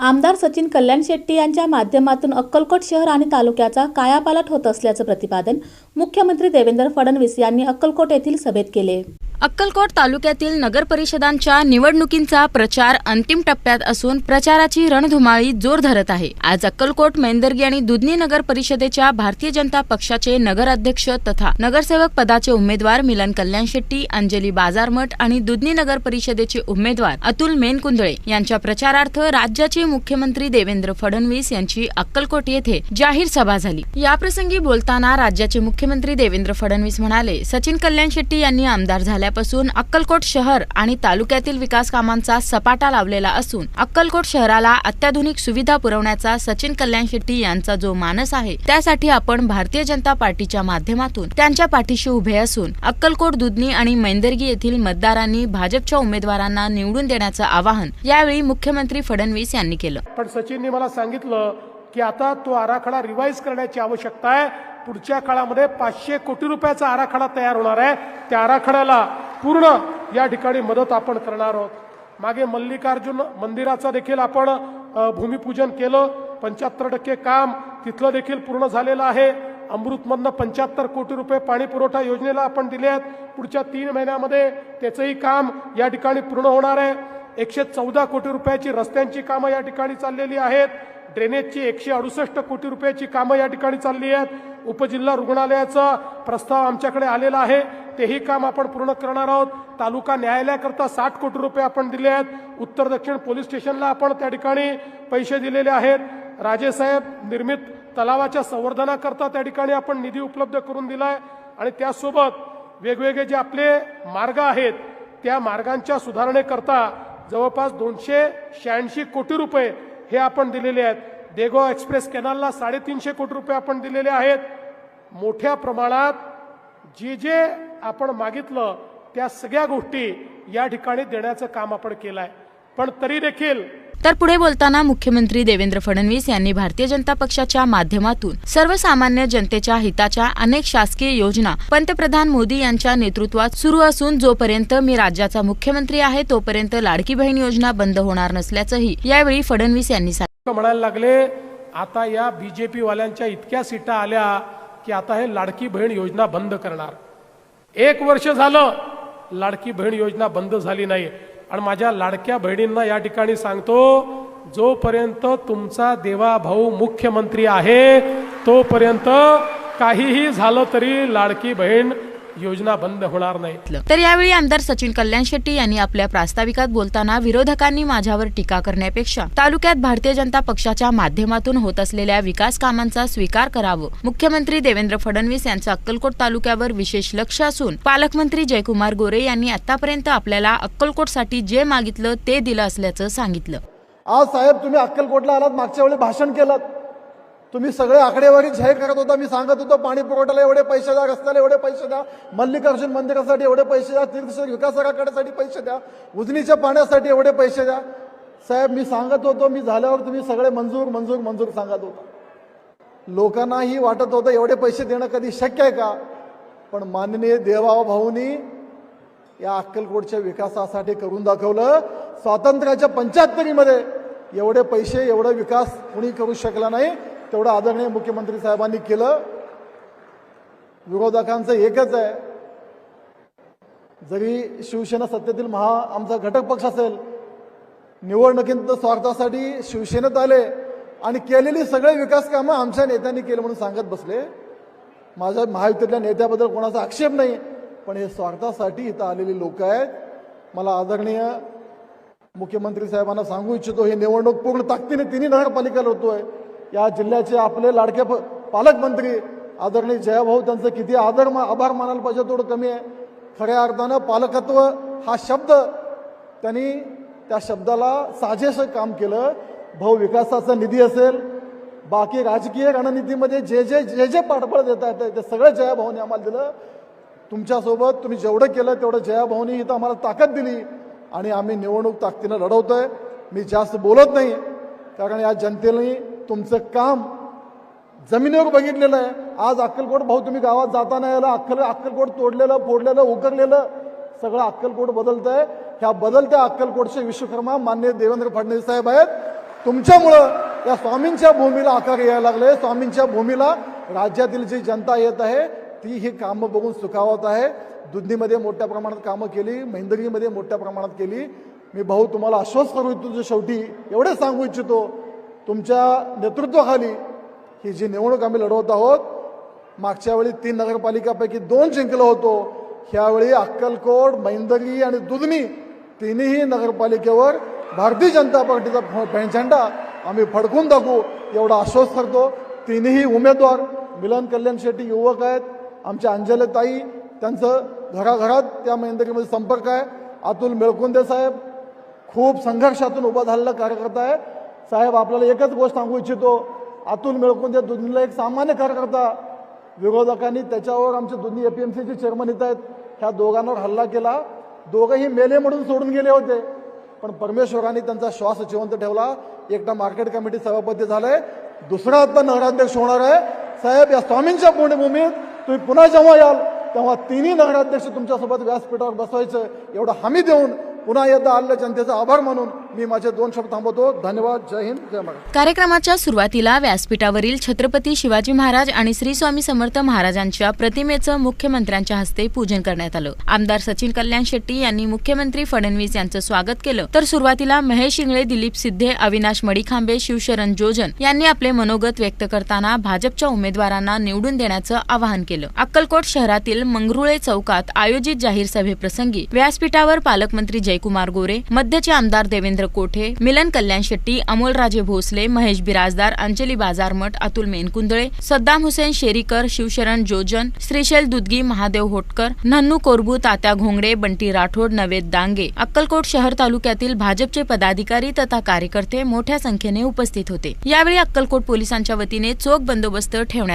आमदार सचिन कल्याण शेट्टी यांच्या माध्यमातून अक्कलकोट शहर आणि तालुक्याचा कायापालट होत असल्याचं प्रतिपादन मुख्यमंत्री देवेंद्र फडणवीस यांनी अक्कलकोट येथील सभेत केले. अक्कलकोट तालुक्यातील नगर परिषदांच्या निवडणुकींचा प्रचार अंतिम टप्प्यात असून प्रचाराची रणधुमाळी जोर धरत आहे. आज अक्कलकोट मेंदर्गी आणि दुधनी नगर परिषदेच्या भारतीय जनता पक्षाचे नगराध्यक्ष तथा नगरसेवक पदाचे उमेदवार मिलन कल्याण शेट्टी अंजली बाजारमठ आणि दुधनी नगर परिषदेचे उमेदवार अतुल मेनकुंदळे यांच्या प्रचारार्थ राज्याचे मुख्यमंत्री देवेंद्र फडणवीस यांची अक्कलकोट येथे जाहीर सभा झाली. याप्रसंगी बोलताना राज्याचे मुख्यमंत्री देवेंद्र फडणवीस म्हणाले सचिन कल्याण शेट्टी यांनी आमदार झाल्यापासून अक्कलकोट शहर आणि तालुक्यातील विकास कामांचा सपाटा लावलेला असून अक्कलकोट शहराला अत्याधुनिक सुविधा पुरवण्याचा सचिन कल्याण शेट्टी यांचा जो मानस आहे त्यासाठी आपण भारतीय जनता पार्टीच्या माध्यमातून त्यांच्या पाठीशी उभे असून अक्कलकोट दुधनी आणि मैंदर्गी येथील मतदारांनी भाजपच्या उमेदवारांना निवडून देण्याचं आवाहन यावेळी मुख्यमंत्री फडणवीस यांनी केलं. पण सचिनने मला सांगितलं की आता तो आराखडा रिवाईज करण्याची आवश्यकता आहे. पुढच्या काळामध्ये पाचशे कोटी रुपयाचा आराखडा तयार होणार आहे. त्या आराखड्याला पूर्ण या ठिकाणी मदत आपण करणार आहोत. मागे मल्लिकार्जुन मंदिराचं देखील आपण भूमिपूजन केलं. पंच्याहत्तर टक्के काम तिथलं देखील पूर्ण झालेलं आहे. अमृतमधनं पंच्याहत्तर कोटी रुपये पाणी पुरवठा योजनेला आपण दिले आहेत. पुढच्या तीन महिन्यामध्ये त्याचंही काम या ठिकाणी पूर्ण होणार आहे. एकशे चौदा कोटी रुपयाची रस्त्यांची कामं या ठिकाणी चाललेली आहेत. ड्रेनेजची एकशे अडुसष्ट कोटी रुपयाची कामं या ठिकाणी चालली आहेत. उपजिल्हा रुग्णालयाचा प्रस्ताव आमच्याकडे आलेला आहे. तेही काम आपण पूर्ण करणार आहोत. तालुका न्यायालयाकरता साठ कोटी रुपये आपण दिले आहेत. उत्तर दक्षिण पोलीस स्टेशनला आपण त्या ठिकाणी पैसे दिलेले आहेत. राजेसाहेब निर्मित तलावाच्या संवर्धनाकरता त्या ठिकाणी आपण निधी उपलब्ध करून दिलाय. आणि त्यासोबत वेगवेगळे जे आपले मार्ग आहेत त्या मार्गांच्या सुधारणेकरता जवळपास दोनशे शहाऐंशी कोटी रुपये हे आपण दिलेले आहेत. देगो एक्सप्रेस कॅनलला साडेतीनशे कोटी रुपये आपण दिलेले आहेत. मोठ्या प्रमाणात जे जे आपण मागितलं त्या सगळ्या गोष्टी या ठिकाणी देण्याचं काम आपण केलं आहे पण तरी देखील तर पुढे बोलताना मुख्यमंत्री देवेंद्र फडणवीस यांनी भारतीय जनता पक्षाच्या माध्यमातून सर्वसामान्य जनतेच्या हिताच्या अनेक शासकीय योजना पंतप्रधान मोदी यांच्या नेतृत्वात सुरू असून जोपर्यंत मी राज्याचा मुख्यमंत्री आहे तोपर्यंत लाडकी बहीण योजना बंद होणार नसल्याचंही यावेळी फडणवीस यांनी सांगितलं. म्हणायला लागले आता या बीजेपी वाल्यांच्या इतक्या सीटा आल्या की आता हे लाडकी बहीण योजना बंद करणार. एक वर्ष झालं लाडकी बहीण योजना बंद झाली नाही आणि माझ्या लाडक्या बहिणींना या ठिकाणी सांगतो जोपर्यंत तुमचा देवा भाऊ मुख्यमंत्री आहे तोपर्यंत काहीही झालं तरी लाडकी बहीण योजना बंद होणार नाही तर यावेळी आमदार सचिन कल्याण शेट्टी यांनी आपल्या प्रास्ताविकात बोलताना विरोधकांनी माझ्यावर टीका करण्यापेक्षा तालुक्यात भारतीय जनता पक्षाच्या माध्यमातून होत असलेल्या विकास कामांचा स्वीकार करावं. मुख्यमंत्री देवेंद्र फडणवीस यांचं अक्कलकोट तालुक्यावर विशेष लक्ष असून पालकमंत्री जयकुमार गोरे यांनी आतापर्यंत आपल्याला अक्कलकोटसाठी जे मागितलं ते दिलं असल्याचं सांगितलं. आज साहेब तुम्ही अक्कलकोटला आलात मागच्या वेळी भाषण केलं. तुम्ही सगळे आकडेवारी जाहीर करत होता मी सांगत होतो पाणी पुरवठ्याला एवढे पैसे द्या रस्त्याला एवढे पैसे द्या मल्लिकार्जुन मंदिरासाठी एवढे पैसे द्या तीर्थक्षेत्र विकास पैसे द्या उजनीच्या पाण्यासाठी एवढे पैसे द्या. साहेब मी सांगत होतो मी झाल्यावर तुम्ही सगळे मंजूर मंजूर मंजूर सांगत होता. लोकांनाही वाटत होतं एवढे पैसे देणं कधी शक्य आहे का? पण माननीय देवाभाऊनी भाऊनी या अक्कलकोटच्या विकासासाठी करून दाखवलं. स्वातंत्र्याच्या पंच्याहत्तरीमध्ये एवढे पैसे एवढा विकास कुणी करू शकला नाही. तेवढं आदरणीय मुख्यमंत्री साहेबांनी केलं. विरोधकांचं एकच आहे. जरी शिवसेना सत्तेतील महा आमचा घटक पक्ष असेल निवडणुकीत स्वार्थासाठी शिवसेनेत आले आणि केलेली सगळे विकास कामं आमच्या नेत्यांनी केले म्हणून सांगत बसले. माझ्या महायुतीतल्या नेत्याबद्दल कोणाचा आक्षेप नाही पण हे स्वार्थासाठी इथं आलेली लोक आहेत. मला आदरणीय मुख्यमंत्री साहेबांना सांगू इच्छितो ही निवडणूक पूर्ण ताकदीने तिन्ही नगरपालिका लढतोय या जिल्ह्याचे आपले लाडके प- पालकमंत्री आदरणीय जयाभाऊ त्यांचं किती आदर मा- आभार मानायला पाहिजे तेवढं कमी आहे. खऱ्या अर्थानं पालकत्व हा शब्द त्यांनी त्या शब्दाला साजेसं काम केलं. भाऊ विकासाचा निधी असेल बाकी राजकीय रणनीतीमध्ये जे जे जे जे पाठबळ देत आहेत ते सगळं जयाभाऊने आम्हाला दिलं. तुमच्यासोबत तुम्ही जेवढं केलं तेवढं जयाभाऊनी इथं आम्हाला ताकद दिली आणि आम्ही निवडणूक ताकदीनं लढवतोय. मी जास्त बोलत नाही कारण या जनतेने तुमचं काम जमिनीवर बघितलेलं आहे. आज अक्कलकोट भाऊ तुम्ही गावात जाताना यायला अक्कल अक्कलकोट तोडलेलं फोडलेलं उकरलेलं सगळं अक्कलकोट बदलत आहे ह्या बदलत्या अक्कलकोटचे विश्वकर्मा मान्य देवेंद्र फडणवीस साहेब आहेत. तुमच्यामुळं या स्वामींच्या भूमीला आकार यायला लागले. स्वामींच्या भूमीला राज्यातील जी जनता येत आहे ती ही कामं बघून सुखावत आहे. दुधनीमध्ये मोठ्या प्रमाणात कामं केली महिंदगीमध्ये मोठ्या प्रमाणात केली. मी भाऊ तुम्हाला आश्वस्त करू इच्छितो शेवटी एवढे सांगू इच्छितो तुमच्या नेतृत्वाखाली ही जी निवडणूक आम्ही लढवत आहोत मागच्या वेळी तीन नगरपालिकापैकी दोन जिंकलो होतो ह्यावेळी अक्कलकोट मैंदगी आणि दुधनी तिन्ही नगरपालिकेवर भारतीय जनता पार्टीचा फ- आम्ही फडकून दाखवू एवढा आश्वस्त करतो. तिन्ही उमेदवार मिलन कल्याण शेट्टी युवक आहेत आमच्या अंजले ताई त्यांचं घराघरात त्या मैंदगीमध्ये संपर्क आहे. अतुल मेळकुंदे साहेब खूप संघर्षातून उभा झालेला कार्यकर्ता आहे. साहेब आपल्याला एकच गोष्ट सांगू इच्छितो. अतुल मेळकुंदे दुधनीला एक सामान्य कार्यकर्ता. विरोधकांनी त्याच्यावर आमचे दोन्ही एपीएमसीचे चेअरमन येत आहेत. ह्या दोघांवर हल्ला केला. दोघंही मेले म्हणून सोडून गेले होते. पण परमेश्वरांनी त्यांचा श्वास जिवंत ठेवला. एकटा मार्केट कमिटी सभापती झालाय दुसरा आता नगराध्यक्ष होणार आहे. साहेब या स्वामींच्या पुण्यभूमीत तुम्ही पुन्हा जेव्हा याल तेव्हा तिन्ही नगराध्यक्ष तुमच्यासोबत व्यासपीठावर बसवायचं. एवढं हमी देऊन पुन्हा एकदा आलेल्या जनतेचा आभार मानून मी माझे दोन शब्द थांबवतो. धन्यवाद. जय हिंद. जय महाराज कार्यक्रमाच्या सुरुवातीला व्यासपीठावरील छत्रपती शिवाजी महाराज आणि श्री स्वामी समर्थ महाराजांच्या प्रतिमेचं मुख्यमंत्र्यांच्या हस्ते पूजन करण्यात आलं. आमदार सचिन कल्याण शेट्टी यांनी मुख्यमंत्री फडणवीस यांचं स्वागत केलं. तर सुरुवातीला महेश शिंगळे दिलीप सिद्धे अविनाश मडिखांबे शिवशरण जोजन यांनी आपले मनोगत व्यक्त करताना भाजपच्या उमेदवारांना निवडून देण्याचं आवाहन केलं. अक्कलकोट शहरातील मंगरुळे चौकात आयोजित जाहीर सभेप्रसंगी व्यासपीठावर पालकमंत्री जयकुमार गोरे मध्यचे आमदार देवेंद्र कोठे मिलन कल्याण शेट्टी अमोलराजे भोसले महेश बिराजदार अंजली बाजारमठ अतुल मेनकुंदळे सद्दाम हुसेन शेरीकर शिवशरण जोजन श्रीशैल दुदगी महादेव होटकर नन्नू कोरबू तात्या घोंगडे बंटी राठोड नवेद दांगे अक्कलकोट शहर तालुक्यातील भाजपचे पदाधिकारी तथा कार्यकर्ते मोठ्या संख्येने उपस्थित होते. यावेळी अक्कलकोट पोलिसांच्या वतीने चोख बंदोबस्त ठेवण्यात